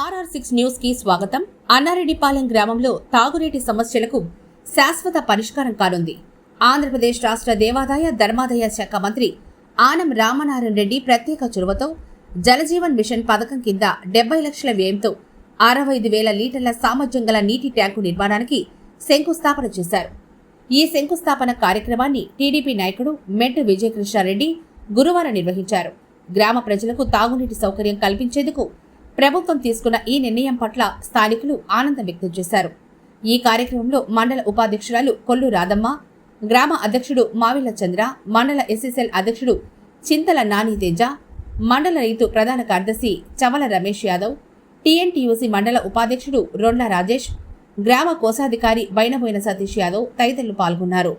RR six న్యూస్కి స్వాగతం. అన్నారెడ్డిపాలెం గ్రామంలో తాగునీటి సమస్యలకు శాశ్వత పరిష్కారం కానుంది. ఆంధ్రప్రదేశ్ రాష్ట్ర దేవాదాయ ధర్మాదాయ శాఖ మంత్రి ఆనం రామనారాయణ రెడ్డి ప్రత్యేక చొరవతో జలజీవన్ మిషన్ పథకం కింద డెబ్బై లక్షల వ్యయంతో అరవై ఐదు వేల లీటర్ల సామర్థ్యం గల నీటి ట్యాంకు నిర్మాణానికి శంకుస్థాపన చేశారు. ఈ శంకుస్థాపన కార్యక్రమాన్ని టీడీపీ నాయకుడు మెట్టు విజయకృష్ణారెడ్డి గురువారం నిర్వహించారు. గ్రామ ప్రజలకు తాగునీటి సౌకర్యం కల్పించేందుకు ప్రభుత్వం తీసుకున్న ఈ నిర్ణయం పట్ల స్థానికులు ఆనందం వ్యక్తం చేశారు. ఈ కార్యక్రమంలో మండల ఉపాధ్యక్షురాలు కొల్లు రాధమ్మ గ్రామ అధ్యక్షుడు మావిల చంద్ర మండల ఎస్ఎస్ఎల్ అధ్యక్షుడు చింతల నాని తేజ మండల రైతు ప్రధాన కార్యదర్శి చవల రమేష్ యాదవ్ టీఎన్టీయూసీ మండల ఉపాధ్యక్షుడు రొండ్ల రాజేష్ గ్రామ కోశాధికారి బైనబోయిన సతీష్ యాదవ్ తదితరులు పాల్గొన్నారు.